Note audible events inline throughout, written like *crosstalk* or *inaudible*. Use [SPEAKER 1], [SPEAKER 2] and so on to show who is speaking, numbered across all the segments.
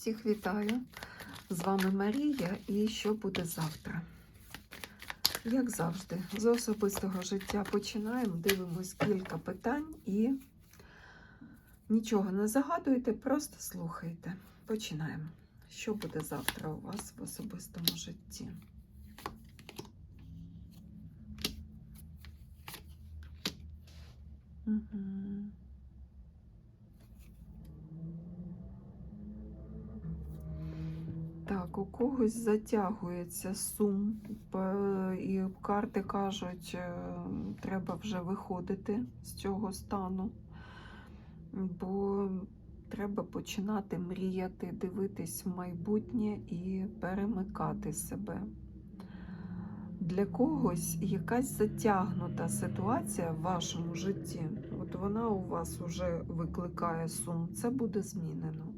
[SPEAKER 1] Всіх вітаю! З вами Марія і що буде завтра? Як завжди, з особистого життя починаємо, дивимось кілька питань і нічого не загадуйте, просто слухайте. Починаємо. Що буде завтра у вас в особистому житті? Угу. Так, у когось затягується сум, і карти кажуть, е, треба вже виходити з цього стану, бо треба починати мріяти, дивитись в майбутнє і перемикати себе. Для когось якась затягнута ситуація в вашому житті, от вона у вас вже викликає сум, це буде змінено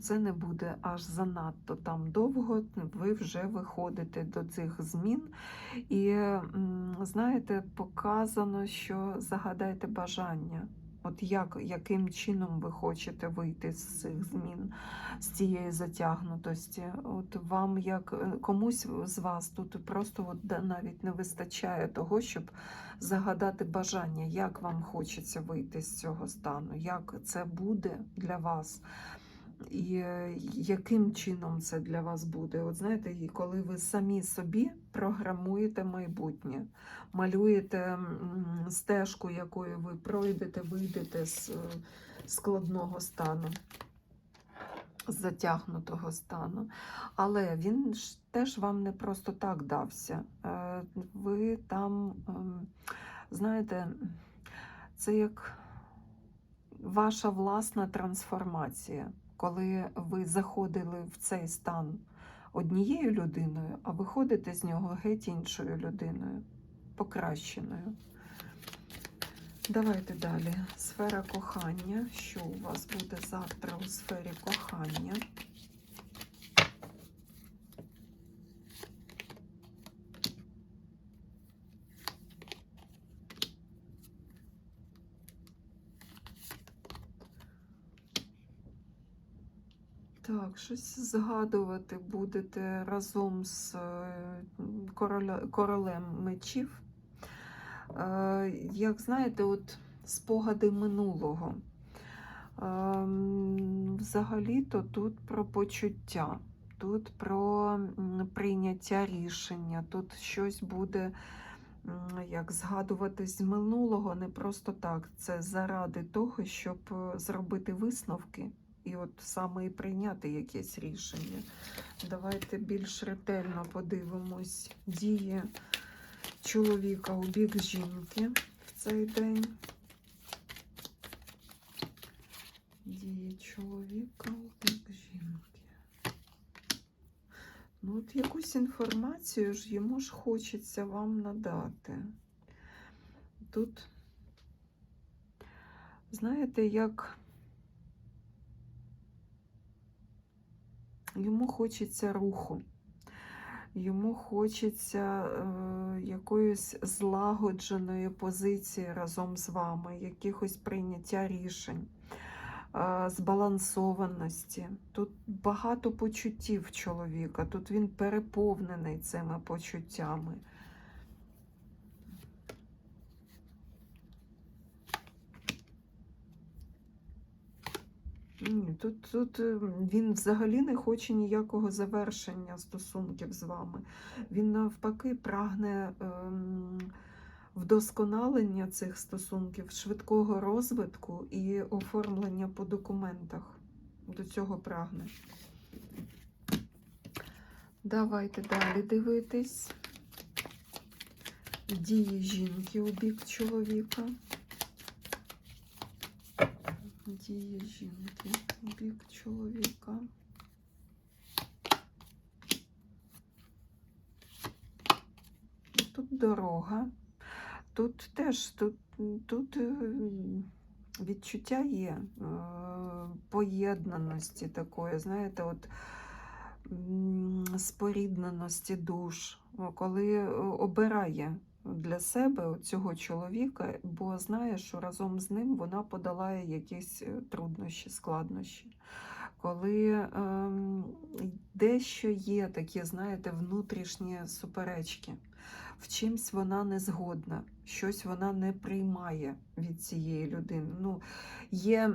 [SPEAKER 1] це не буде аж занадто там довго, ви вже виходите до цих змін. І знаєте, показано, що загадайте бажання. От як, яким чином ви хочете вийти з цих змін, з цієї затягнутості? От вам, як е, комусь з вас тут просто от навіть не вистачає того, щоб загадати бажання, як вам хочеться вийти з цього стану, як це буде для вас. І е, яким чином це для вас буде? От знаєте, і коли ви самі собі програмуєте майбутнє, малюєте стежку, якою ви пройдете, вийдете з е, складного стану, з затягнутого стану. Але він ж теж вам не просто так дався. Е, Ви там, знаєте, це як ваша власна трансформація коли ви заходили в цей стан однією людиною, а виходите з нього геть іншою людиною, покращеною. Давайте далі. Сфера кохання. Що у вас буде завтра у сфері кохання? Так, щось згадувати будете разом з е, королем мечів. Е, Як знаєте, от спогади минулого. Ем, Взагалі-то тут про почуття, тут про прийняття рішення, тут щось буде як згадувати з минулого, не просто так. Це заради того, щоб е, зробити висновки і от саме і прийняти якесь рішення. Давайте більш ретельно подивимось дії чоловіка у бік жінки в цей день. Дії чоловіка у бік жінки. Ну, от якусь інформацію ж йому ж хочеться вам надати. Тут, знаєте, як Йому хочеться руху, йому хочеться е, якоїсь злагодженої позиції разом з вами, якихось прийняття рішень, е, збалансованості. Тут багато почуттів чоловіка, тут він переповнений цими почуттями. Тут, тут е, він взагалі не хоче ніякого завершення стосунків з вами. Він навпаки прагне ем, вдосконалення цих стосунків, швидкого розвитку і оформлення по документах. До цього прагне. Давайте далі дивитись. Дії жінки у бік чоловіка. Дії жінки у бік чоловіка. Тут дорога. Тут теж тут, тут е, відчуття є е, поєднаності такої, знаєте, от спорідненості душ, коли обирає для себе цього чоловіка, бо знає, що разом з ним вона подолає якісь е, труднощі, складнощі. коли ем, дещо є такі, знаєте, внутрішні суперечки. В чимсь вона не згодна, щось вона не приймає від цієї людини. Ну, є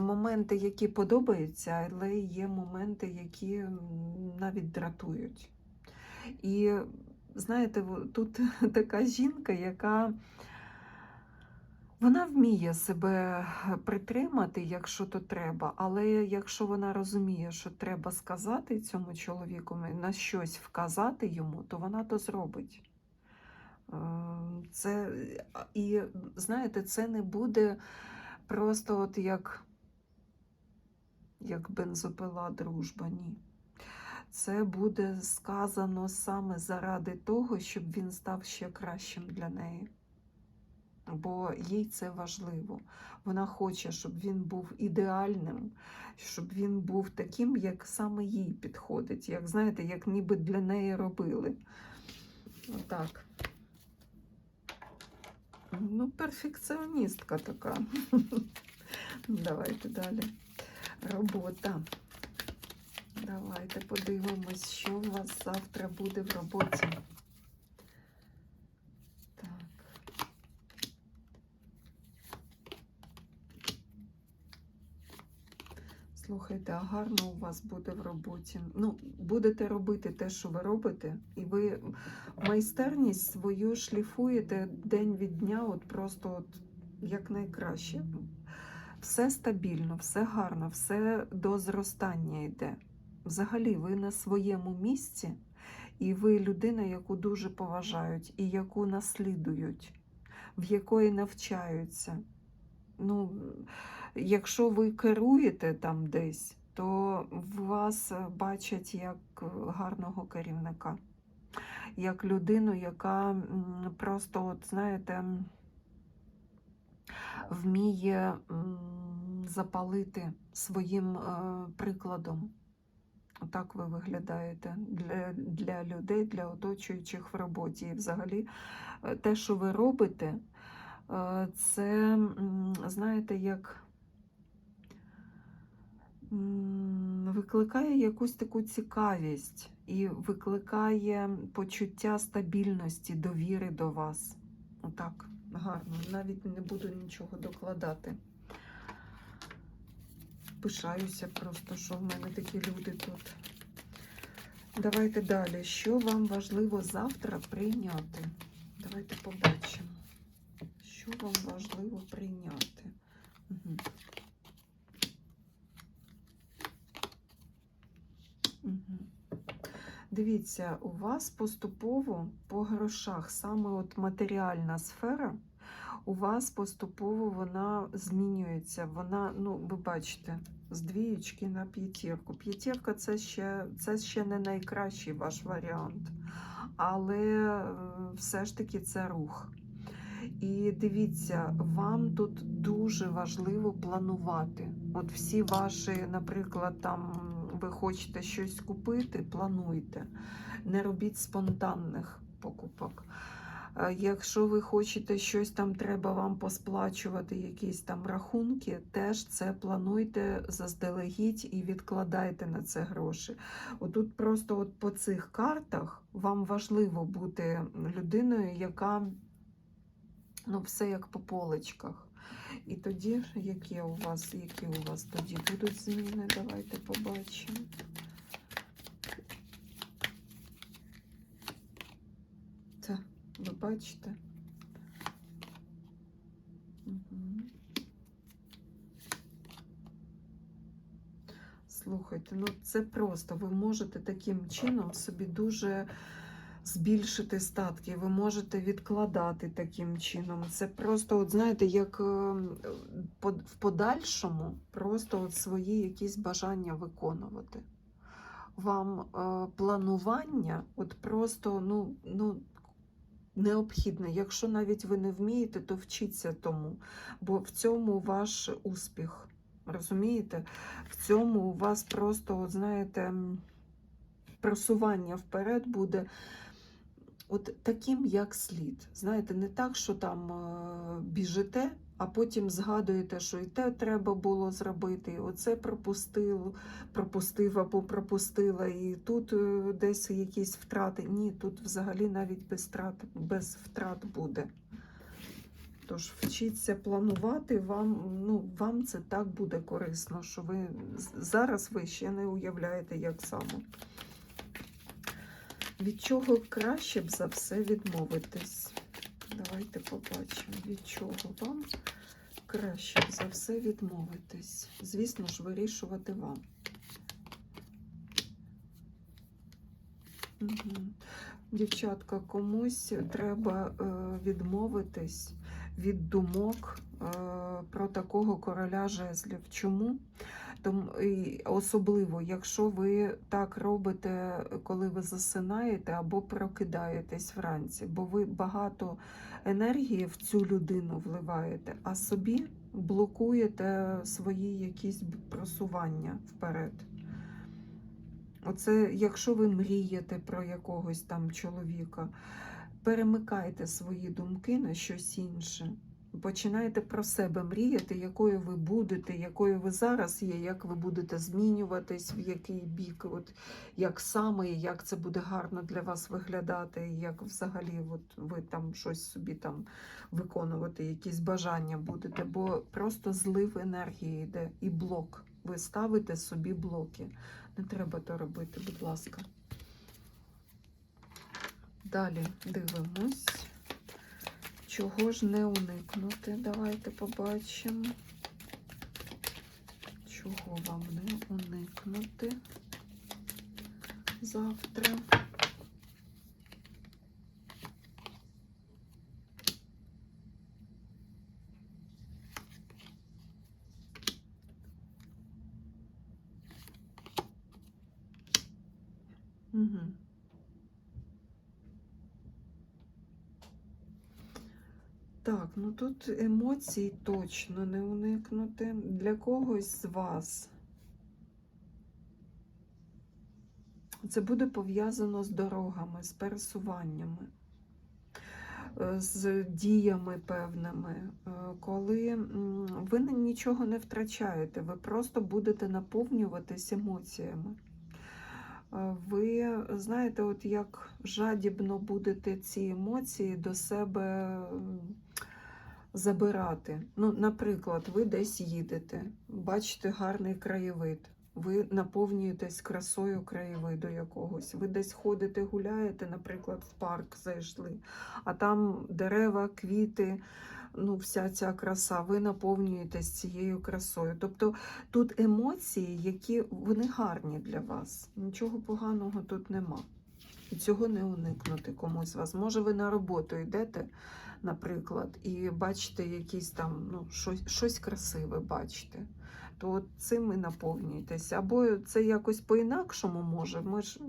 [SPEAKER 1] моменти, які подобаються, але є моменти, які навіть дратують. І знаєте, тут *laughs* така жінка, яка вона вміє себе притримати, якщо то треба, але якщо вона розуміє, що треба сказати цьому чоловіку, на щось вказати йому, то вона то зробить. Е, Це, і знаєте, це не буде просто от як, як бензопила дружба, ні. Це буде сказано саме заради того, щоб він став ще кращим для неї. Бо їй це важливо. Вона хоче, щоб він був ідеальним, щоб він був таким, як саме їй підходить, як знаєте, як ніби для неї робили. Отак. Ну, перфекціоністка така. *laughs* Давайте далі. Робота. Давайте подивимось, що у вас завтра буде в роботі. Так. Слухайте, а гарно у вас буде в роботі. Ну, будете робити те, що ви робите, і ви майстерність свою шліфуєте день від дня, от просто от як найкраще. Все стабільно, все гарно, все до зростання йде. Взагалі, ви на своєму місці, і ви людина, яку дуже поважають, і яку наслідують, в якої навчаються. Ну, якщо ви керуєте там десь, то вас бачать як гарного керівника, як людину, яка просто, от, знаєте, вміє запалити своїм е, прикладом. Отак ви виглядаєте для, для людей, для оточуючих в роботі. І взагалі е, те, що ви робите, е, це, знаєте, як викликає якусь таку цікавість і викликає почуття стабільності, довіри до вас. Отак, гарно. Навіть не буду нічого докладати. Пишаюся просто, що в мене такі люди тут. Давайте далі. Що вам важливо завтра прийняти? Давайте побачимо. Що вам важливо прийняти? Угу. Дивіться, у вас поступово по грошах, саме от матеріальна сфера, у вас поступово вона змінюється. Вона, ну, ви бачите, з двієчки на п'ятірку. П'ятірка це ще, це ще не найкращий ваш варіант, але е, все ж таки це рух. І дивіться, вам тут дуже важливо планувати. От всі ваші, наприклад, там ви хочете щось купити, плануйте. Не робіть спонтанних покупок. Якщо ви хочете щось там, треба вам посплачувати, якісь там рахунки, теж це плануйте заздалегідь і відкладайте на це гроші. Отут просто от по цих картах вам важливо бути людиною, яка ну, все як по поличках. І тоді, які у вас, які у вас тоді будуть зміни, давайте побачимо. Так, ви бачите? Слухайте, ну це просто. Ви можете таким чином собі дуже збільшити статки, ви можете відкладати таким чином. Це просто, от знаєте, як е, в подальшому просто от свої якісь бажання виконувати. Вам е, планування от просто ну, ну, необхідне. Якщо навіть ви не вмієте, то вчіться тому, бо в цьому ваш успіх. Розумієте? В цьому у вас просто, от, знаєте, просування вперед буде от таким, як слід. Знаєте, не так, що там е, біжите, а потім згадуєте, що і те треба було зробити, і оце пропустив, пропустив або пропустила, і тут е, десь якісь втрати. Ні, тут взагалі навіть без втрат, без втрат буде. Тож вчіться планувати, вам, ну, вам це так буде корисно, що ви зараз ви ще не уявляєте, як саме. Від чого краще б за все відмовитись? Давайте побачимо, від чого вам краще за все відмовитись. Звісно ж, вирішувати вам. Угу. Дівчатка, комусь треба е, відмовитись від думок е, про такого короля жезлів. Чому? Тому, і особливо, якщо ви так робите, коли ви засинаєте або прокидаєтесь вранці, бо ви багато енергії в цю людину вливаєте, а собі блокуєте свої якісь просування вперед. Оце, якщо ви мрієте про якогось там чоловіка, перемикайте свої думки на щось інше. Починайте про себе мріяти, якою ви будете, якою ви зараз є, як ви будете змінюватись, в який бік, от як саме, як це буде гарно для вас виглядати, як взагалі от ви там щось собі там виконувати, якісь бажання будете, бо просто злив енергії йде і блок. Ви ставите собі блоки. Не треба то робити, будь ласка. Далі дивимось. Чого ж не уникнути? Давайте побачимо. Чого вам не уникнути завтра? Угу. Так, ну тут емоцій точно не уникнути. Для когось з вас це буде пов'язано з дорогами, з пересуваннями, е, з діями певними, е, коли ви нічого не втрачаєте, ви просто будете наповнюватись емоціями. Е, Ви знаєте, от як жадібно будете ці емоції до себе забирати. Ну, наприклад, ви десь їдете, бачите гарний краєвид, ви наповнюєтесь красою краєвиду якогось. Ви десь ходите, гуляєте, наприклад, в парк зайшли, а там дерева, квіти. Ну, вся ця краса, ви наповнюєтесь цією красою. Тобто тут емоції, які вони гарні для вас. Нічого поганого тут нема. І цього не уникнути комусь з вас. Може, ви на роботу йдете, наприклад, і бачите якісь там ну, щось, щось красиве бачите. То цим і наповнюєтесь. Або це якось по-інакшому може. Ми ж,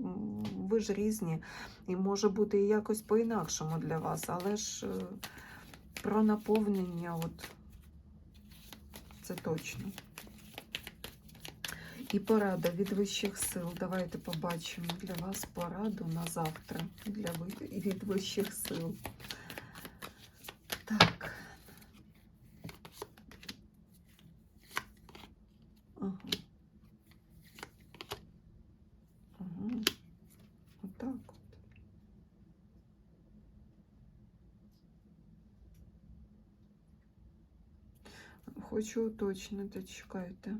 [SPEAKER 1] ви ж різні, і може бути і якось по-інакшому для вас, але ж е, про наповнення, от це точно. І порада від вищих сил. Давайте побачимо для вас пораду на завтра для від вищих сил. Так. Ага. Ага. Отак от. Хочу уточнити, чекайте.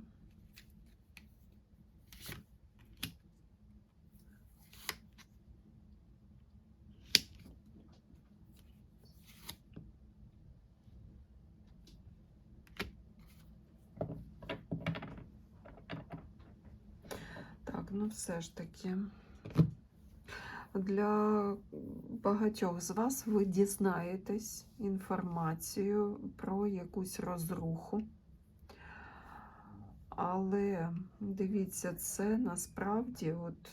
[SPEAKER 1] Все ж таки. Для багатьох з вас ви дізнаєтесь інформацію про якусь розруху. Але дивіться, це насправді от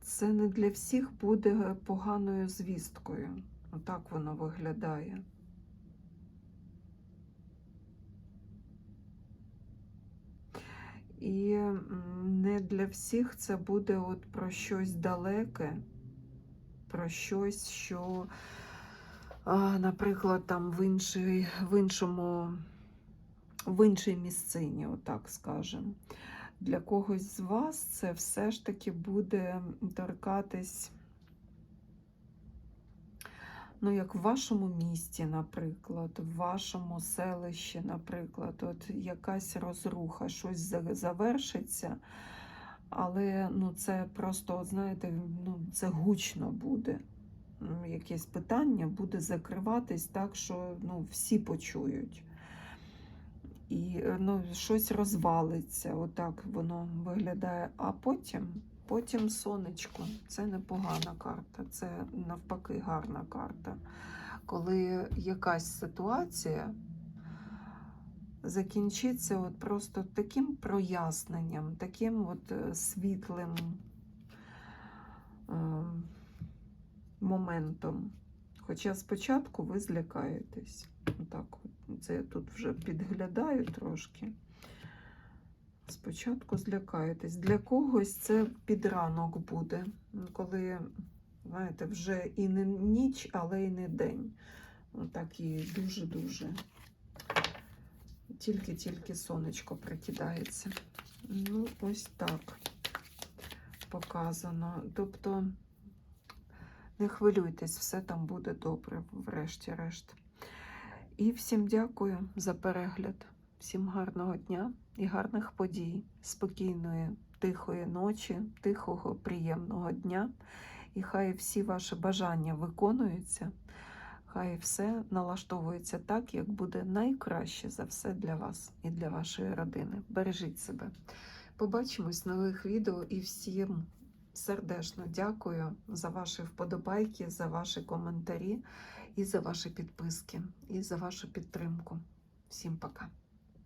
[SPEAKER 1] це не для всіх буде поганою звісткою. Отак воно виглядає. І не для всіх це буде от про щось далеке, про щось, що наприклад, там в, іншій, в іншому, в іншій місцині, отак скажемо. Для когось з вас це все ж таки буде торкатись, ну, як в вашому місті, наприклад, в вашому селищі, наприклад, от якась розруха, щось завершиться, але ну, це просто, знаєте, ну, це гучно буде. Якесь питання буде закриватись так, що ну, всі почують. І е, ну, щось розвалиться, отак воно виглядає. А потім, потім сонечко. Це непогана карта, це навпаки гарна карта. Коли якась ситуація закінчиться от просто таким проясненням, таким от е, світлим е, моментом. Хоча спочатку ви злякаєтесь. Отак. Це я тут вже підглядаю трошки. Спочатку злякаєтесь. Для когось це підранок буде, коли, знаєте, вже і не ніч, але і не день. Отак і дуже-дуже. Тільки-тільки сонечко прикидається. Ну, ось так показано. Тобто, не хвилюйтесь, все там буде добре, врешті-решт. І всім дякую за перегляд. Всім гарного дня і гарних подій, спокійної, тихої ночі, тихого, приємного дня. І хай всі ваші бажання виконуються, хай все налаштовується так, як буде найкраще за все для вас і для вашої родини. Бережіть себе. Побачимось в нових відео і всім сердечно дякую за ваші вподобайки, за ваші коментарі і за ваші підписки, і за вашу підтримку. Всім пока!